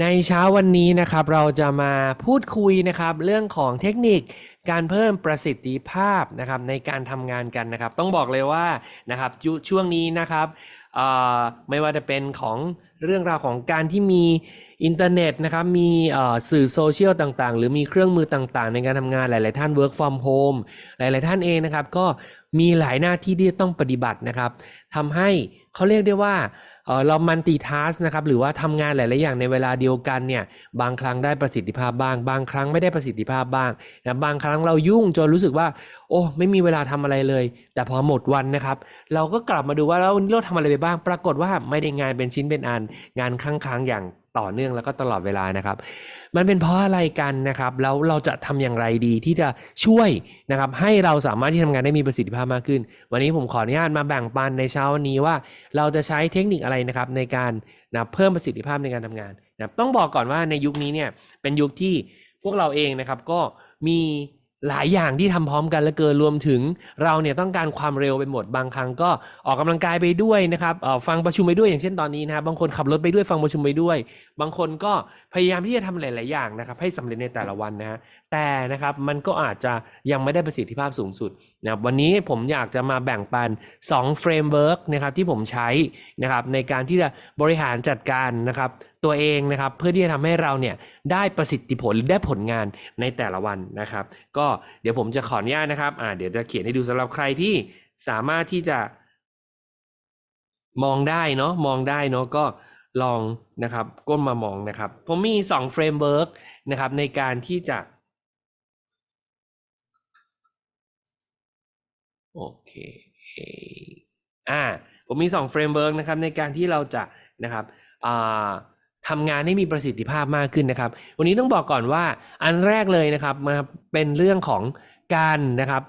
ในเช้าวันนี้นะครับเราจะมาพูดคุยนะครับเรื่องของเทคนิคการเพิ่มประสิทธิภาพนะครับในการทำงานกันนะครับ ต้องบอกเลยว่านะครับช่วงนี้นะครับไม่ว่าจะเป็นของเรื่องราวของการที่มีอินเทอร์เน็ตนะครับมีสื่อโซเชียลต่างๆ หรือมีเครื่องมือต่างๆ ในการทำงานหลาย ๆ ท่าน work from home หลาย ๆ ท่านเองนะครับ ก็มีหลายหน้าที่ที่ต้องปฏิบัตินะครับทำให้เขาเรียกได้ว่า เรามันติทัสนะครับหรือว่าทำงานหลาย ๆ อย่างในเวลาเดียวกันเนี่ยบางครั้งได้ประสิทธิภาพบ้าง บางครั้งไม่ได้ประสิทธิภาพบ้างนะบางครั้งเรายุ่งจนรู้สึกว่า โอ้ไม่มีเวลาทำอะไรเลย แต่พอหมดวันนะครับ เราก็กลับมาดูว่าแล้ววันนี้เราทำอะไรไปบ้าง ปรากฏว่าไม่ได้งานเป็นชิ้นเป็นอัน งานค้างๆอย่าง ต่อเนื่องแล้วก็ตลอดเวลานะครับ มันเป็นเพราะอะไรกันนะครับ แล้วเราจะทำอย่างไรดีที่จะช่วยนะครับ ให้เราสามารถที่ทำงานได้มีประสิทธิภาพมากขึ้น วันนี้ผมขออนุญาตมาแบ่งปันในเช้าวันนี้ว่า เราจะใช้เทคนิคอะไรนะครับในการนะเพิ่มประสิทธิภาพในการทำงานนะต้องบอกก่อนว่าในยุคนี้เนี่ยเป็นยุคที่พวกเราเองนะครับก็มี หลายอย่างที่ทำพร้อมกันเหลือเกินรวมถึงเราเนี่ยต้องการความเร็วไปหมดบางครั้งก็ออกกำลังกายไปด้วยนะครับฟังประชุมไปด้วยอย่างเช่นตอนนี้นะครับบางคนขับรถไปด้วยฟังประชุมไปด้วย บางคนก็พยายามที่จะทำหลาย ๆ อย่างนะครับให้สำเร็จในแต่ละวันนะฮะแต่นะครับมันก็อาจจะยังไม่ได้ประสิทธิภาพสูงสุดนะครับวันนี้ผมอยากจะมาแบ่งปัน2เฟรมเวิร์กนะครับที่ผมใช้นะครับในการที่จะบริหารจัดการนะครับ ตัวเองนะครับ เพื่อที่จะทำให้เราเนี่ยได้ประสิทธิผลหรือได้ผลงานในแต่ละวันนะครับ ก็เดี๋ยวผมจะขออนุญาตนะครับอ่าเดี๋ยวจะเขียนให้ดูสำหรับใครที่สามารถที่จะมองได้เนาะมองได้เนาะก็ลองนะครับก้มมามองนะครับ ผมมี2เฟรมเวิร์กนะครับในการที่จะ โอเคอ่าผมมี2เฟรมเวิร์กนะครับในการที่เราจะนะครับอ่า ทำงานให้มีประสิทธิภาพมากขึ้นนะครับ วันนี้ต้องบอกก่อนว่าอันแรกเลยนะครับมาเป็นเรื่องของการนะครับ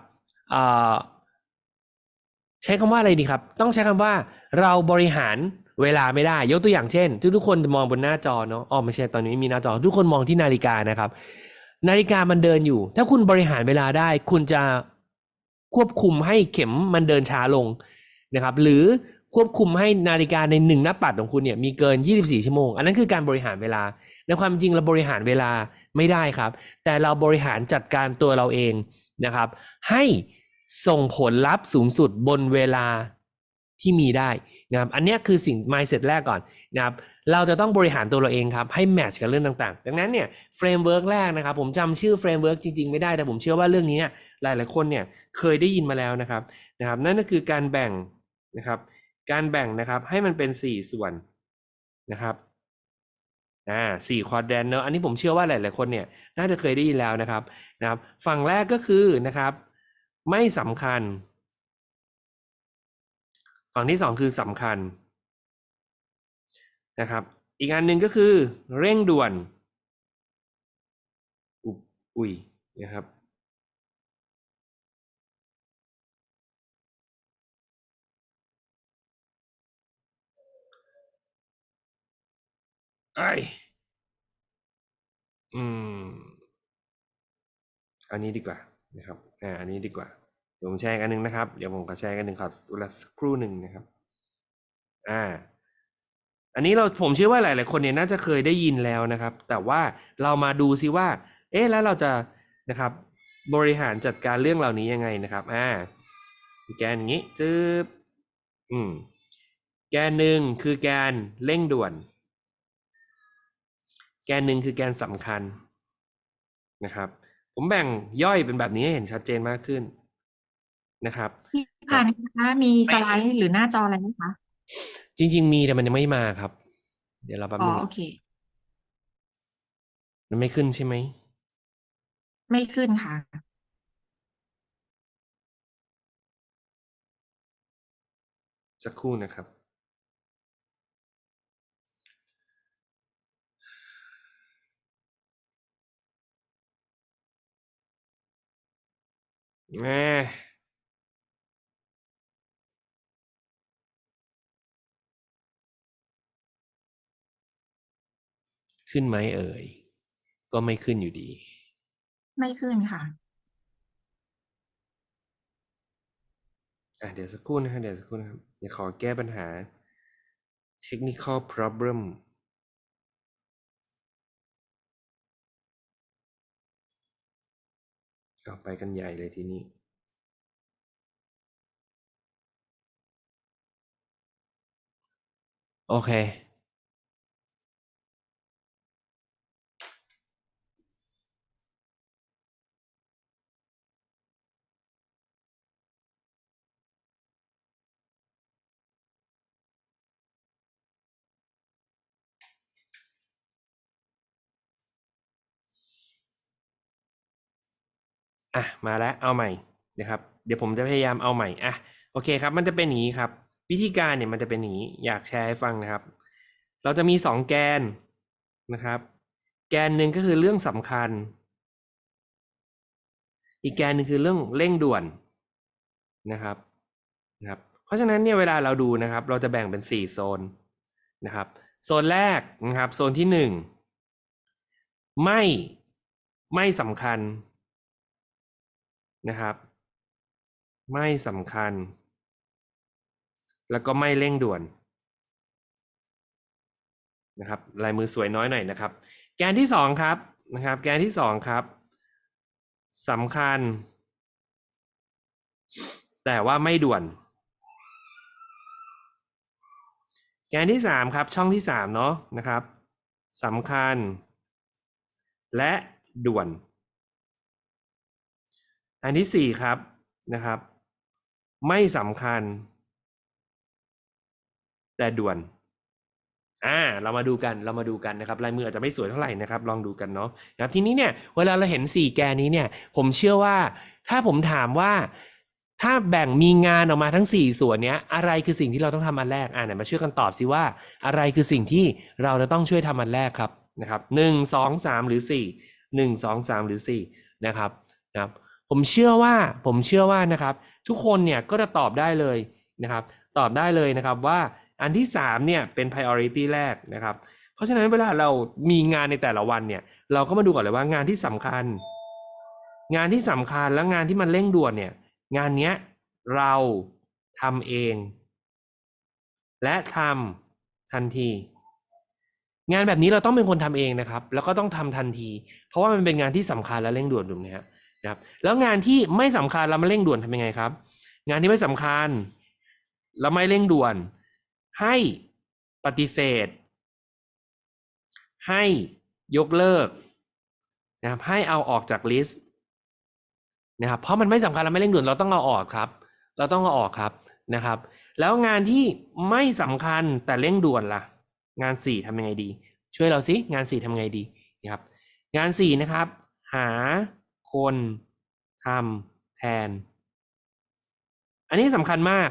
ใช้คำว่าอะไรดีครับ ต้องใช้คำว่าเราบริหารเวลาไม่ได้ ยกตัวอย่างเช่น ทุกทุกคนมองบนหน้าจอเนาะอ๋อไม่ใช่ตอนนี้ไม่มีหน้าจอ ทุกคนมองที่นาฬิกานะครับ นาฬิกามันเดินอยู่ ถ้าคุณบริหารเวลาได้ คุณจะควบคุมให้เข็มมันเดินช้าลงนะครับ หรือ ควบคุมให้นาฬิกาในหนึ่งน้าปัดของคุณเนี่ยมีเกิน 24 ชั่วโมง อันนั้นคือการบริหารเวลา ในความจริงเราบริหารเวลาไม่ได้ครับ แต่เราบริหารจัดการตัวเราเองนะครับ ให้ส่งผลลัพธ์สูงสุดบนเวลาที่มีได้นะครับ อันนี้คือสิ่ง mindset แรกก่อนนะครับ เราจะต้องบริหารตัวเราเองครับ ให้แมทช์กับเรื่องต่างๆ ดังนั้นเนี่ยเฟรมเวิร์กแรกนะครับ ผมจำชื่อเฟรมเวิร์กจริงๆ ไม่ได้ แต่ผมเชื่อว่าเรื่องนี้เนี่ยหลายๆคนเนี่ยเคยได้ยินมาแล้วนะครับนะครับ นั่นก็คือการแบ่งนะครับ การแบ่งนะครับให้มันเป็นสี่ส่วนนะครับอ่าสี่ควอดแดนเนอะอันนี้ผมเชื่อว่าหลาย ๆ คนเนี่ยน่าจะเคยได้ยินแล้วนะครับนะครับ ฝั่งแรกก็คือนะครับ ไม่สำคัญ ฝั่งที่สองคือสำคัญนะครับ อีกอันหนึ่งก็คือเร่งด่วน อุยอุ้ยนะครับ ไออืม อันนี้ดีกว่านะครับ อ่า อันนี้ดีกว่า เดี๋ยวผมแชร์กันหนึ่งนะครับ เดี๋ยวผมขอแชร์กันหนึ่งขอเวลาครู่หนึ่งนะครับ อ่า อันนี้เราผมเชื่อว่าหลาย ๆ คนเนี่ยน่าจะเคยได้ยินแล้วนะครับ แต่ว่าเรามาดูซิว่า เอ๊ะ แล้วเราจะนะครับ บริหารจัดการเรื่องเหล่านี้ยังไงนะครับ อ่า แกนอย่างนี้จึ๊บอืม แกนหนึ่งคือแกนเร่งด่วน แกนหนึ่งคือแกนสำคัญนะครับ ผมแบ่งย่อยเป็นแบบนี้ให้เห็นชัดเจนมากขึ้นนะครับพี่พันธ์คะมีสไลด์หรือหน้าจออะไรไหมคะ จริง ๆ มีแต่มันยังไม่มาครับ เดี๋ยวเราแป๊บอ๋อนึงโอเค มันไม่ขึ้นใช่ไหม ไม่ขึ้นค่ะสักครู่นะครับ แหม่ขึ้นไหมเอ่ย ก็ไม่ขึ้นอยู่ดี ไม่ขึ้นค่ะ อะเดี๋ยวสักครู่นะครับเดี๋ยวสักครู่นะครับ เดี๋ยวขอแก้ปัญหา technical problem ก็ไปกันใหญ่เลยทีนี้โอเค อะมาแล้วเอาใหม่นะครับ เดี๋ยวผมจะพยายามเอาใหม่อะโอเคครับ มันจะเป็นอย่างนี้ครับ วิธีการเนี่ยมันจะเป็นอย่างนี้ อยากแชร์ให้ฟังนะครับ เราจะมีสองแกนนะครับ แกนหนึ่งก็คือเรื่องสำคัญ อีกแกนหนึ่งคือเรื่องเร่งด่วนนะครับนะครับ เพราะฉะนั้นเนี่ยเวลาเราดูนะครับ เราจะแบ่งเป็นสี่โซนนะครับ โซนแรกนะครับ โซนที่หนึ่งไม่ไม่สำคัญ นะครับ ไม่สำคัญ แล้วก็ไม่เร่งด่วนนะครับลายมือสวยน้อยหน่อยนะครับ แกนที่สองครับนะครับ แกนที่สองครับสำคัญ แต่ว่าไม่ด่วน แกนที่สามครับ ช่องที่สามเนาะนะครับสำคัญ และด่วน อันที่สี่ครับนะครับ ไม่สำคัญ แต่ด่วนอ่าเรามาดูกันเรามาดูกันนะครับลายมืออาจจะไม่สวยเท่าไหร่นะครับ ลองดูกันเนาะนะครับทีนี้เนี่ยเวลาเราเห็นสี่แกนนี้เนี่ย ผมเชื่อว่าถ้าผมถามว่า ถ้าแบ่งมีงานออกมาทั้งสี่ส่วนเนี้ยอะไรคือสิ่งที่เราต้องทำอันแรกอ่าไหนมาช่วยกันตอบสิว่า อะไรคือสิ่งที่เราจะต้องช่วยทำอันแรกครับนะครับหนึ่งสองสามหรือสี่หนึ่งสองสามหรือสี่นะครับนะครับ ผมเชื่อว่าผมเชื่อว่านะครับ ทุกคนเนี่ยก็จะตอบได้เลยนะครับ ตอบได้เลยนะครับว่าอันที่สามเนี่ยเป็น priority แรกนะครับ เพราะฉะนั้นเวลาเรามีงานในแต่ละวันเนี่ย เราก็มาดูก่อนเลยว่างานที่สำคัญ งานที่สำคัญและงานที่มันเร่งด่วนเนี่ย งานเนี้ยเราทำเอง และทำทันที งานแบบนี้เราต้องเป็นคนทำเองนะครับ แล้วก็ต้องทำทันที เพราะว่ามันเป็นงานที่สำคัญและเร่งด่วนถูกไหมครับนะ ครับ แล้วงานที่ไม่สำคัญแล้วมันเร่งด่วนทำยังไงครับ งานที่ไม่สำคัญแล้วไม่เร่งด่วน ให้ปฏิเสธ ให้ยกเลิกนะครับให้เอาออกจากลิสต์นะครับเพราะมันไม่สำคัญและไม่เร่งด่วนเราต้องเอาออกครับ เราต้องเอาออกครับนะครับ แล้วงานที่ไม่สำคัญแต่เร่งด่วนล่ะ งานสี่ทำยังไงดี ช่วยเราสิงานสี่ทำยังไงดีนะครับ งานสี่นะครับ หา คนทำแทน อันนี้สำคัญมาก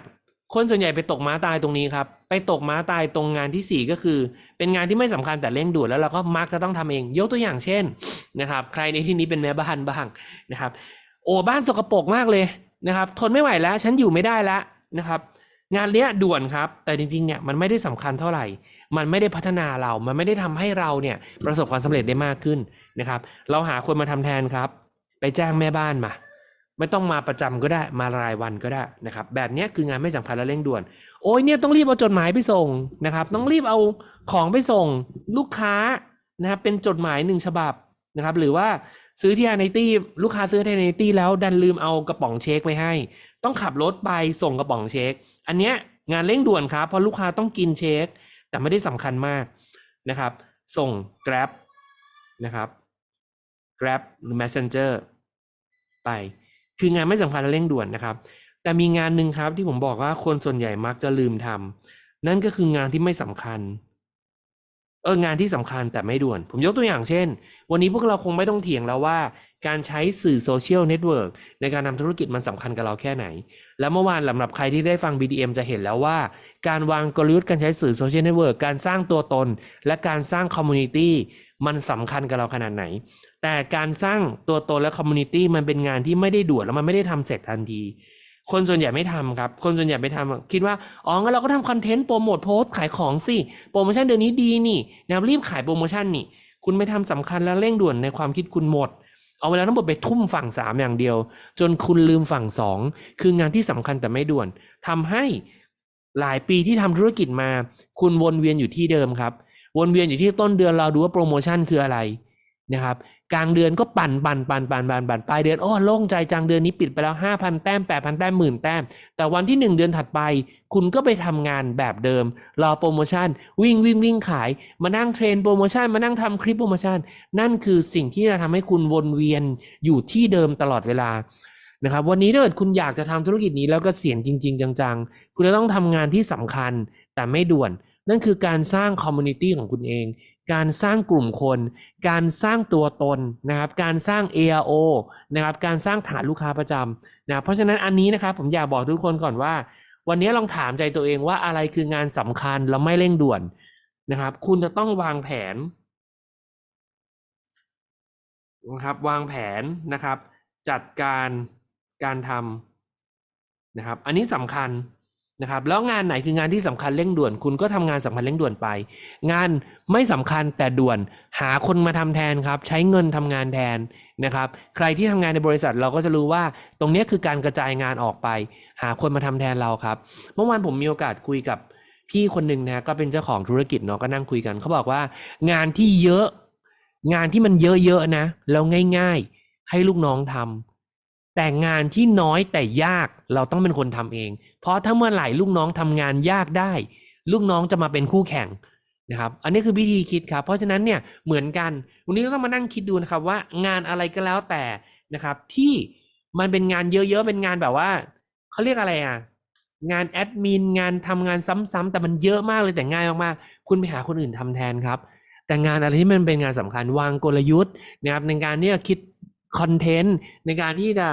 คนส่วนใหญ่ไปตกม้าตายตรงนี้ครับ ไปตกม้าตายตรงงานที่สี่ก็คือ เป็นงานที่ไม่สำคัญแต่เร่งด่วนแล้วเราก็มักจะต้องทำเอง ยกตัวอย่างเช่นนะครับ ใครในที่นี้เป็นแม่บ้านบ้างนะครับ โอ้บ้านสกปรกมากเลยนะครับ ทนไม่ไหวแล้ว ฉันอยู่ไม่ได้แล้วนะครับงานเนี้ยด่วนครับ แต่จริงๆเนี่ยมันไม่ได้สำคัญเท่าไหร่ มันไม่ได้พัฒนาเรา มันไม่ได้ทำให้เราเนี่ยประสบความสำเร็จได้มากขึ้นนะครับ เราหาคนมาทำแทนครับ ไปจ้างแม่บ้านมา ไม่ต้องมาประจำก็ได้มารายวันก็ได้นะครับ แบบนี้คืองานไม่สำคัญและเร่งด่วน โอ้ยเนี่ยต้องรีบเอาจดหมายไปส่งนะครับ ต้องรีบเอาของไปส่งลูกค้านะครับเป็นจดหมายหนึ่งฉบับนะครับ หรือว่าซื้อที่ไนตี้ลูกค้าซื้อที่ไนตี้แล้วดันลืมเอากระป๋องเช็คไปให้ ต้องขับรถไปส่งกระป๋องเช็ค อันเนี้ยงานเร่งด่วนครับเพราะลูกค้าต้องกินเช็ค แต่ไม่ได้สำคัญมากนะครับ ส่ง Grab นะครับ Grab หรือ Messenger ไป คืองานไม่สำคัญและเร่งด่วนนะครับ แต่มีงานหนึ่งครับที่ผมบอกว่าคนส่วนใหญ่มักจะลืมทำนั่นก็คืองานที่ไม่สำคัญเอองานที่สำคัญแต่ไม่ด่วน ผมยกตัวอย่างเช่น วันนี้พวกเราคงไม่ต้องเถียงแล้วว่า การใช้สื่อโซเชียลเน็ตเวิร์กในการทำธุรกิจมันสำคัญกับเราแค่ไหน แล้วเมื่อวานสำหรับใครที่ได้ฟัง BDM จะเห็นแล้วว่า การวางกลยุทธ์การใช้สื่อโซเชียลเน็ตเวิร์กการสร้างตัวตน และการสร้างคอมมูนิตี้มันสำคัญกับเราขนาดไหน แต่การสร้างตัวตนและคอมมูนิตี้มันเป็นงานที่ไม่ได้ด่วนแล้วมันไม่ได้ทำเสร็จทันที คนส่วนใหญ่ไม่ทำครับ คนส่วนใหญ่ไม่ทำคิดว่า อ๋องั้นเราก็ทำคอนเทนต์โปรโมทโพสต์ขายของสิ โปรโมชั่นเดือนนี้ดีนี่นะครับรีบขายโปรโมชั่นนี่ คุณไม่ทำสำคัญและเร่งด่วนในความคิดคุณหมด เอาเวลาทั้งหมดไปทุ่มฝั่งสามอย่างเดียว จนคุณลืมฝั่งสองคืองานที่สำคัญแต่ไม่ด่วนทำให้หลายปีที่ทำธุรกิจมา คุณวนเวียนอยู่ที่เดิมครับ วนเวียนอยู่ที่ต้นเดือนเราดูว่าโปรโมชั่นคืออะไรนะครับ กลางเดือนก็ปั่นปั่นปั่นปั่นปั่นปั่นปลายเดือนโอ้โล่งใจจังเดือนนี้ปิดไปแล้วห้าพันแต้มแปดพันแต้มหมื่นแต้ม แต่วันที่หนึ่งเดือนถัดไป คุณก็ไปทำงานแบบเดิม รอโปรโมชั่น วิ่งวิ่งวิ่งขาย มานั่งเทรนโปรโมชั่น มานั่งทำคลิปโปรโมชั่น นั่นคือสิ่งที่จะทำให้คุณวนเวียนอยู่ที่เดิมตลอดเวลานะครับวันนี้ถ้าเกิดคุณอยากจะทำธุรกิจนี้แล้วก็เสียงจริง ๆ จังๆ คุณจะต้องทำงานที่สำคัญแต่ไม่ด่วน นั่นคือการสร้างคอมมูนิตี้ของคุณเอง การสร้างกลุ่มคน การสร้างตัวตนนะครับ การสร้าง ARO นะครับ การสร้างฐานลูกค้าประจำนะเพราะฉะนั้นอันนี้นะครับผมอยากบอกทุกคนก่อนว่า วันนี้ลองถามใจตัวเองว่าอะไรคืองานสำคัญแล้วไม่เร่งด่วนนะครับ คุณจะต้องวางแผนนะครับวางแผนนะครับ จัดการการทำนะครับ อันนี้สำคัญ นะครับแล้วงานไหนคืองานที่สำคัญเร่งด่วน คุณก็ทำงานสำคัญเร่งด่วนไป งานไม่สำคัญแต่ด่วนหาคนมาทำแทนครับ ใช้เงินทำงานแทนนะครับ ใครที่ทำงานในบริษัทเราก็จะรู้ว่า ตรงนี้คือการกระจายงานออกไป หาคนมาทำแทนเราครับ เมื่อวานผมมีโอกาสคุยกับพี่คนหนึ่งนะก็เป็นเจ้าของธุรกิจเนาะก็นั่งคุยกันเขาบอกว่า งานที่เยอะ งานที่มันเยอะๆนะ แล้วง่าย ๆ ให้ลูกน้องทำ แต่งานที่น้อยแต่ยากเราต้องเป็นคนทำเอง เพราะถ้าเมื่อไหร่ลูกน้องทำงานยากได้ ลูกน้องจะมาเป็นคู่แข่งนะครับ อันนี้คือวิธีคิดครับ เพราะฉะนั้นเนี่ยเหมือนกัน วันนี้ก็ต้องมานั่งคิดดูนะครับว่างานอะไรก็แล้วแต่นะครับ ที่มันเป็นงานเยอะๆเป็นงานแบบว่าเขาเรียกอะไรอะงานแอดมินงานทำงานซ้ำๆแต่มันเยอะมากเลยแต่ง่ายมากๆคุณไปหาคนอื่นทำแทนครับ แต่งานอะไรที่มันเป็นงานสำคัญวางกลยุทธ์นะครับในการที่จะคิด คอนเทนต์ในการที่จะ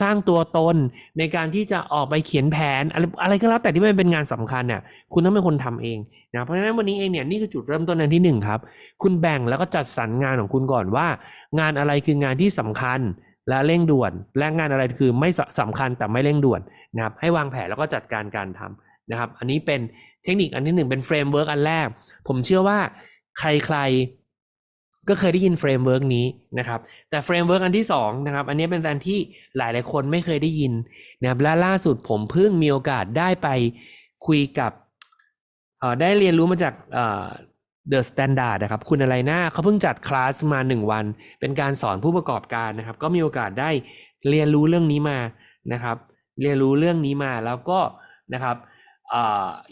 สร้างตัวตนในการที่จะออกไปเขียนแผนอะไรอะไรก็แล้วแต่ที่มันเป็นงานสำคัญเนี่ยคุณต้องเป็นคนทำเองนะเพราะฉะนั้นวันนี้เองเนี่ยนี่คือจุดเริ่มต้นอันที่หนึ่งครับคุณแบ่งแล้วก็จัดสรรงานของคุณก่อนว่า งานอะไรคืองานที่สำคัญและเร่งด่วน และงานอะไรคือไม่สสำคัญแต่ไม่เร่งด่วนนะครับให้วางแผนแล้วก็จัดการการทำนะครับ อันนี้เป็นเทคนิคอันที่หนึ่งเป็นเฟรมเวิร์กอันแรก ผมเชื่อว่าใครๆ ก็เคยได้ยินเฟรมเวิร์กนี้นะครับ แต่เฟรมเวิร์กอันที่สองนะครับ อันนี้เป็นอันที่หลายๆคนไม่เคยได้ยินนะครับและล่าสุดผมเพิ่งมีโอกาสได้ไปคุยกับได้เรียนรู้มาจากเอ่อ The Standard นะครับ คุณอะไรหน้าเขาเพิ่งจัดคลาสมาหนึ่งวัน เป็นการสอนผู้ประกอบการนะครับ ก็มีโอกาสได้เรียนรู้เรื่องนี้มานะครับ เรียนรู้เรื่องนี้มาแล้วก็นะครับ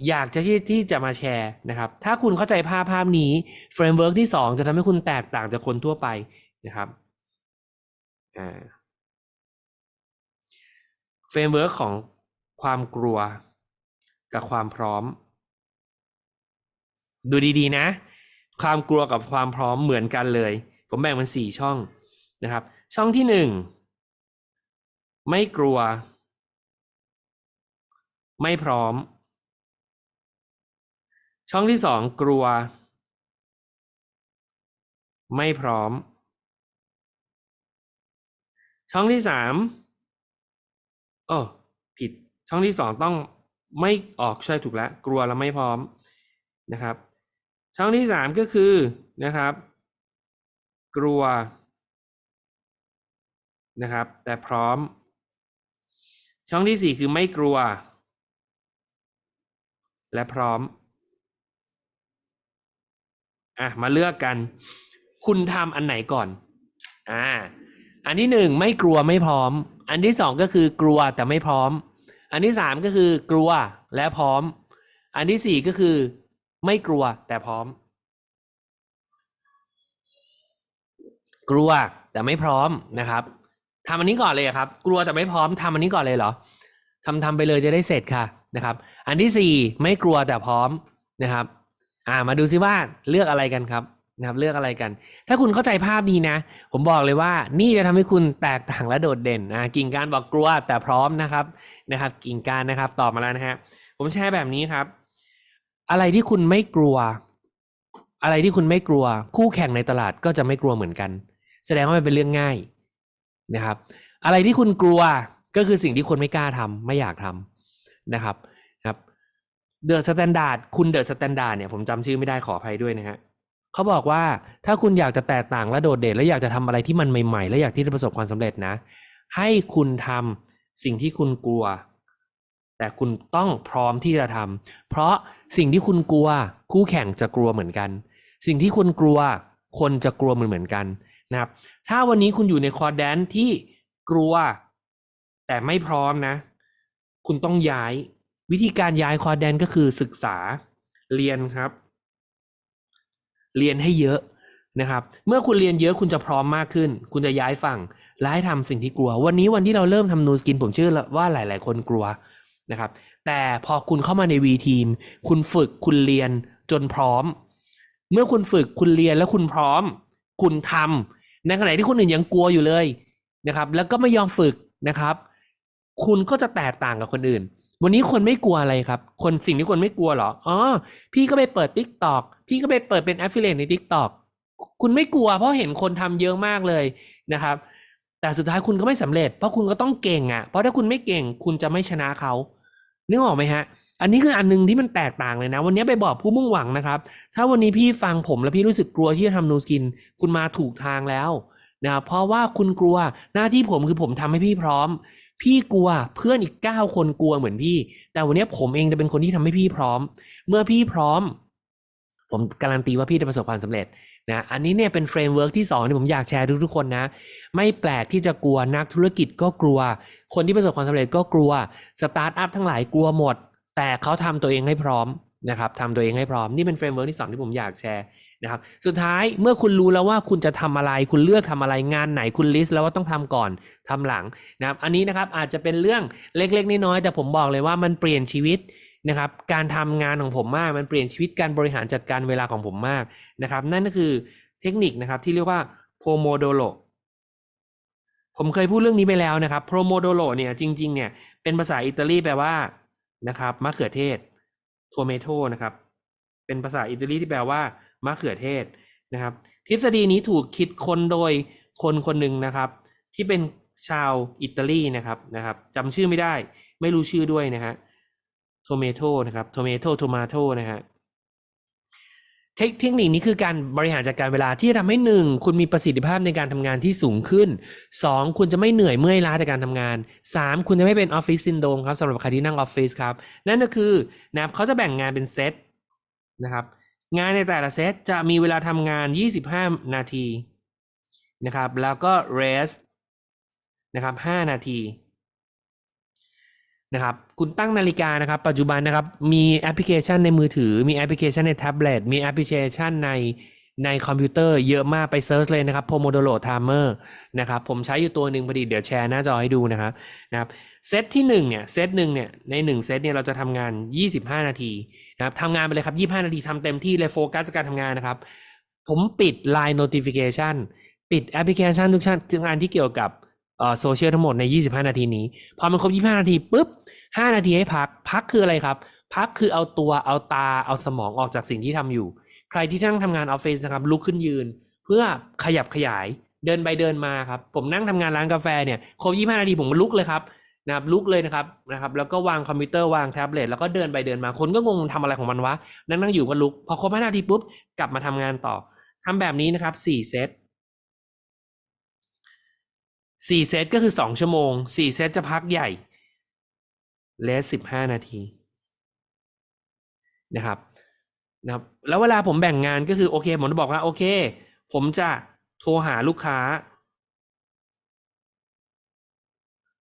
อยากจะที่ที่จะมาแชร์นะครับ ถ้าคุณเข้าใจภาพภาพนี้เฟรมเวิร์กที่สองจะทำให้คุณแตกต่างจากคนทั่วไปนะครับเฟรมเวิร์กของความกลัวกับความพร้อม ดูดีๆนะ ความกลัวกับความพร้อมเหมือนกันเลย ผมแบ่งเป็นสี่ช่องนะครับ ช่องที่หนึ่งไม่กลัว ไม่พร้อม ช่องที่สองกลัว ไม่พร้อม ช่องที่สามโอ้ผิด ช่องที่สองต้องไม่ออกใช่ถูกแล้ว กลัวแล้วไม่พร้อมนะครับ ช่องที่สามก็คือนะครับ กลัวนะครับ แต่พร้อม ช่องที่สี่คือไม่กลัว และพร้อม อะมาเลือกกัน คุณทำอันไหนก่อน อ่า อันที่หนึ่งไม่กลัวไม่พร้อม อันที่สองก็คือกลัวแต่ไม่พร้อม อันที่สามก็คือกลัวและพร้อม อันที่สี่ก็คือ ไม่กลัวแต่พร้อม กลัวแต่ไม่พร้อมนะครับทำอันนี้ก่อนเลยครับ กลัวแต่ไม่พร้อมทำอันนี้ก่อนเลยเหรอทำทำไปเลยจะได้เสร็จค่ะนะครับ อันที่สี่ไม่กลัวแต่พร้อมนะครับ อ่ามาดูซิว่าเลือกอะไรกันครับนะครับเลือกอะไรกัน ถ้าคุณเข้าใจภาพนี้นะ ผมบอกเลยว่านี่จะทำให้คุณแตกต่างและโดดเด่นอ่ากิ่งการบอกกลัวแต่พร้อมนะครับนะครับ กิ่งการนะครับตอบมาแล้วนะฮะผมแชร์แบบนี้ครับ อะไรที่คุณไม่กลัว อะไรที่คุณไม่กลัว คู่แข่งในตลาดก็จะไม่กลัวเหมือนกัน แสดงว่ามันเป็นเรื่องง่ายนะครับ อะไรที่คุณกลัวก็คือสิ่งที่คนไม่กล้าทำไม่อยากทำนะครับ เดอะสแตนดาร์ดคุณเดอะสแตนดาร์ดเนี่ยผมจำชื่อไม่ได้ขออภัยด้วยนะฮะเขาบอกว่าถ้าคุณอยากจะแตกต่างและโดดเด่นและอยากจะทำอะไรที่มันใหม่ ๆ และอยากที่จะประสบความสำเร็จนะ ให้คุณทำสิ่งที่คุณกลัว แต่คุณต้องพร้อมที่จะทำเพราะสิ่งที่คุณกลัว คู่แข่งจะกลัวเหมือนกัน สิ่งที่คุณกลัว คนจะกลัวเหมือนเหมือนกันนะครับ ถ้าวันนี้คุณอยู่ในคอร์ดแดนที่กลัว แต่ไม่พร้อมนะ คุณต้องย้าย วิธีการย้ายคอดแดนก็คือศึกษาเรียนครับ เรียนให้เยอะนะครับ เมื่อคุณเรียนเยอะคุณจะพร้อมมากขึ้น คุณจะย้ายฝั่งและให้ทำสิ่งที่กลัว วันนี้วันที่เราเริ่มทำนูสกินผมเชื่อว่าหลาย ๆ คนกลัวนะครับ แต่พอคุณเข้ามาในวีทีมคุณฝึกคุณเรียนจนพร้อม เมื่อคุณฝึกคุณเรียนแล้วคุณพร้อม คุณทำในขณะที่คนอื่นยังกลัวอยู่เลยนะครับ แล้วก็ไม่ยอมฝึกนะครับ คุณก็จะแตกต่างกับคนอื่น วันนี้คนไม่กลัวอะไรครับ คนสิ่งที่คนไม่กลัวเหรอ อ๋อ พี่ก็ไปเปิด t ิ k t o k พี่ก็ไปเปิดเป็น affiliate ใน t ิ k t o k คุณไม่กลัวเพราะเห็นคนทำเยอะมากเลยนะครับ แต่สุดท้ายคุณก็ไม่สำเร็จ เพราะคุณก็ต้องเก่งอะ เพราะถ้าคุณไม่เก่งคุณจะไม่ชนะเขานึกออกไหมฮะ อันนี้คืออันหนึงที่มันแตกต่างเลยนะ วันนี้ไปบอกผู้มุ่งหวังนะครับ ถ้าวันนี้พี่ฟังผมแล้วพี่รู้สึกกลัวที่จะทำนูสกิน คุณมาถูกทางแล้วนะครับเพราะว่าคุณกลัวหน้าที่ผมคือผมทำให้พี่พร้อม พี่กลัวเพื่อนอีกเก้าคนกลัวเหมือนพี่ แต่วันนี้ผมเองจะเป็นคนที่ทำให้พี่พร้อม เมื่อพี่พร้อม ผมการันตีว่าพี่จะประสบความสำเร็จนะอันนี้เนี่ยเป็นเฟรมเวิร์กที่สองที่ผมอยากแชร์ทุกๆคนนะ ไม่แปลกที่จะกลัวนักธุรกิจก็กลัว คนที่ประสบความสำเร็จก็กลัวสตาร์ทอัพทั้งหลายกลัวหมด แต่เขาทำตัวเองให้พร้อมนะครับทำตัวเองให้พร้อมนี่เป็นเฟรมเวิร์กที่สองที่ผมอยากแชร์ นะครับ สุดท้ายเมื่อคุณรู้แล้วว่าคุณจะทำอะไร คุณเลือกทำอะไรงานไหนคุณลิสต์แล้วว่าต้องทำก่อนทำหลังนะครับ อันนี้นะครับอาจจะเป็นเรื่องเล็ก ๆ น้อยๆแต่ผมบอกเลยว่ามันเปลี่ยนชีวิตนะครับ การทำงานของผมมากมันเปลี่ยนชีวิตการบริหารจัดการเวลาของผมมากนะครับ นั่นก็คือเทคนิคนะครับที่เรียกว่า Pomodoro ผมเคยพูดเรื่องนี้ไปแล้วนะครับ Pomodoro เนี่ยจริงๆเนี่ยเป็นภาษาอิตาลีแปลว่านะครับมะเขือเทศ tomato นะครับเป็นภาษาอิตาลีที่แปลว่า มะเขือเทศนะครับ ทฤษฎีนี้ถูกคิดค้นโดยคนคนหนึ่งนะครับ ที่เป็นชาวอิตาลีนะครับนะครับจำชื่อไม่ได้ ไม่รู้ชื่อด้วยนะฮะ tomato นะครับ tomato tomato นะฮะเทคนิคนี้คือการบริหารจัดการเวลาที่จะทำให้หนึ่งคุณมีประสิทธิภาพในการทำงานที่สูงขึ้นสองคุณจะไม่เหนื่อยเมื่อยล้าในกการทำงานสามคุณจะไม่เป็นออฟฟิศซินโดมครับสำหรับใครที่นั่งออฟฟิศครับ นั่นก็คือนะครับเขาจะแบ่งงานเป็นเซตนะครับ งานในแต่ละเซตจะมีเวลาทำงาน 25 นาทีนะครับ แล้วก็ rest นะครับ 5 นาทีนะครับคุณตั้งนาฬิกานะครับ ปัจจุบันนะครับ มีแอปพลิเคชันในมือถือ มีแอปพลิเคชันในแท็บเล็ต มีแอปพลิเคชันในในคอมพิวเตอร์เยอะมากไปเซิร์ชเลยนะครับ Pomodoro Timer นะครับ ผมใช้อยู่ตัวหนึ่งพอดี เดี๋ยวแชร์หน้าจอให้ดูนะครับนะครับ เซตที่หนึ่งเนี่ย เซตหนึ่งเนี่ย ในหนึ่งเซตเนี่ย เราจะทำงาน 25 นาที นะครับทำงานไปเลยครับ 25 นาทีทำเต็มที่เลยโฟกัสการทำงานนะครับ ผมปิด Line Notification ปิดแอปพลิเคชันทุกชั้นทุกงานที่เกี่ยวกับโซเชียลทั้งหมดใน 25 นาทีนี้ พอมันครบ 25 นาทีปุ๊บ 5 นาทีให้พัก พักคืออะไรครับ พักคือเอาตัวเอาตาเอาสมองออกจากสิ่งที่ทำอยู่ ใครที่นั่งทำงานออฟฟิศนะครับลุกขึ้นยืน เพื่อขยับขยายเดินไปเดินมาครับ ผมนั่งทำงานร้านกาแฟเนี่ยครบ 25 นาทีผมลุกเลยครับ นะครับลุกเลยนะครับนะครับ แล้วก็วางคอมพิวเตอร์วางแท็บเล็ตแล้วก็เดินไปเดินมาคนก็งงทำอะไรของมันวะนั่งนั่งอยู่ก็ลุก พอครบ5นาทีปุ๊บกลับมาทำงานต่อทำแบบนี้นะครับ4เซตสี่เซตก็คือสองชั่วโมงสี่เซตจะพักใหญ่เลสสิบห้านาทีนะครับนะครับ แล้วเวลาผมแบ่งงานก็คือโอเคผมจะบอกว่าโอเค ผมจะโทรหาลูกค้า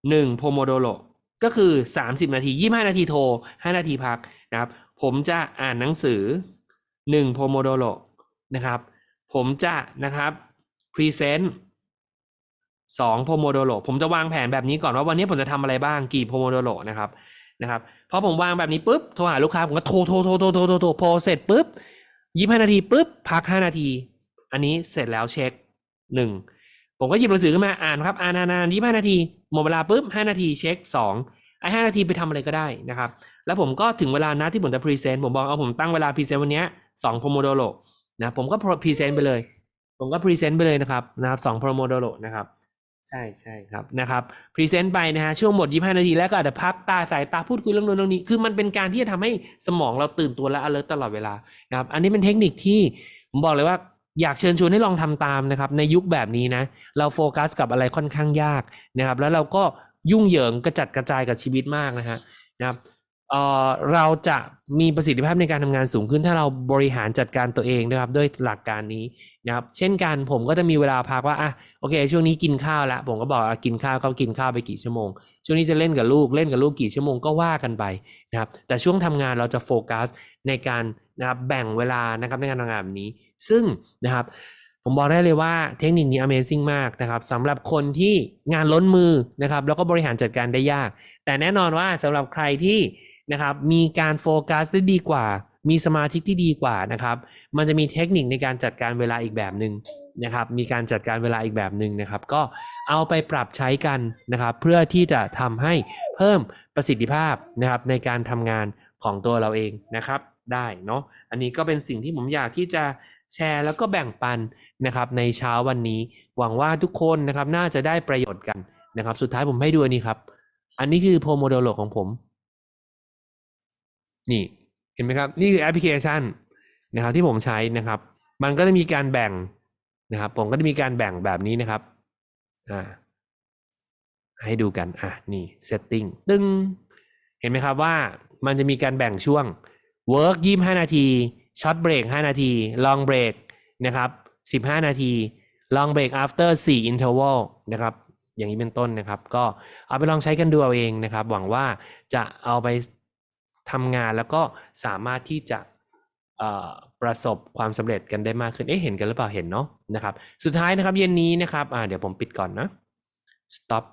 หนึ่งโพโมโดโ o ก็คือสามสิบนาทียี่ห้านาทีโทรห้านาทีพักนะครับ ผมจะอ่านหนังสือหนึ่งโพโมโดโ o นะครับ ผมจะนะครับพรีเซนต์สองโพโมโดโ o ผมจะวางแผนแบบนี้ก่อนว่าวันนี้ผมจะทำอะไรบ้างกี่โพโมโดโ o นะครับนะครับพอผมวางแบบนี้ปุ๊บโทรหาลูกค้าผมก็โทรโทรโทรโทรโทรโทรโทรพอเสร็จปุ๊บยี่ห้านาทีปุ๊บพักห้านาที อันนี้เสร็จแล้วเช็คหนึ่ง ผมก็หยิบหนังสือขึ้นมาอ่านครับอ่านอ่านๆยี่ห้านาทีหมดเวลาปุ๊บห้านาทีเช็คสองไอ้ห้านาทีไปทำอะไรก็ได้นะครับ แล้วผมก็ถึงเวลานะที่ผมจะพรีเซนต์ผมบอกเอาผมตั้งเวลาพรีเซนต์วันเนี้ยสองโพโมโดโ o นะผมก็พรีเซนต์ไปเลย ผมก็พรีเซนต์ไปเลยนะครับนะครับสองโพโมโดโ o นะครับใช่ใช่ครับนะครับพรีเซนต์ไปนะฮะช่วงหมด25นาทีแล้วก็อาจจะพักตาสายตาพูดคุยเรื่องนู้นเรื่องนี้ คือมันเป็นการที่จะทำให้สมองเราตื่นตัวและ alert ตลอดเวลานะครับอันนี้เป็นเทคนิคที่ผมบอกเลยว่า อยากเชิญชวนให้ลองทำตามนะครับ ในยุคแบบนี้นะ เราโฟกัสกับอะไรค่อนข้างยากนะครับ แล้วเราก็ยุ่งเหยิงกระจัดกระจายกับชีวิตมากนะฮะนะครับเออเราจะมีประสิทธิภาพในการทำงานสูงขึ้น ถ้าเราบริหารจัดการตัวเองนะครับด้วยหลักการนี้นะครับเช่นกันผมก็จะมีเวลาพักว่าอะโอเค ช่วงนี้กินข้าวล้วผมก็บอกอกินข้าวก็กินข้าวไปกี่ชั่วโมง ช่วงนี้จะเล่นกับลูกเล่นกับลูกกี่ชั่วโมงก็ว่ากันไปนะครับแต่ช่วงทำงานเราจะโฟกัสในการ นะครับแบ่งเวลานะครับในการทำงานแบบนี้ ซึ่งนะครับผมบอกได้เลยว่าเทคนิคนี้ Amazing มากนะครับสำหรับคนที่งานล้นมือนะครับแล้วก็บริหารจัดการได้ยาก แต่แน่นอนว่าสำหรับใครที่นะครับมีการโฟกัสได้ดีกว่า มีสมาธิที่ดีกว่านะครับ มันจะมีเทคนิคในการจัดการเวลาอีกแบบหนึ่งนะครับ มีการจัดการเวลาอีกแบบหนึ่งนะครับ ก็เอาไปปรับใช้กันนะครับ เพื่อที่จะทำให้เพิ่มประสิทธิภาพนะครับในการทำงานของตัวเราเองนะครับ ได้เนาะอันนี้ก็เป็นสิ่งที่ผมอยากที่จะแชร์แล้วก็แบ่งปันนะครับในเช้าวันนี้ หวังว่าทุกคนนะครับน่าจะได้ประโยชน์กันนะครับ สุดท้ายผมให้ดูอันนี้ครับ อันนี้คือโพโมโดโลของผม นี่เห็นไหมครับ นี่คือแอปพลิเคชันนะครับที่ผมใช้นะครับ มันก็จะมีการแบ่งนะครับ ผมก็จะมีการแบ่งแบบนี้นะครับอ่าให้ดูกันอะนี่ setting ตึ้งเห็นไหมครับว่ามันจะมีการแบ่งช่วง work 25นาที short break 5นาที long break นะครับ15นาที long break after 4 interval นะครับอย่างนี้เป็นต้นนะครับ ก็เอาไปลองใช้กันดูเอาเองนะครับ หวังว่าจะเอาไปทำงานแล้วก็สามารถที่จะประสบความสำเร็จกันได้มากขึ้น เอ๊ะเห็นกันหรือเปล่าเห็นเนาะนะครับ สุดท้ายนะครับเย็นนี้นะครับอ่าเดี๋ยวผมปิดก่อนนะ stop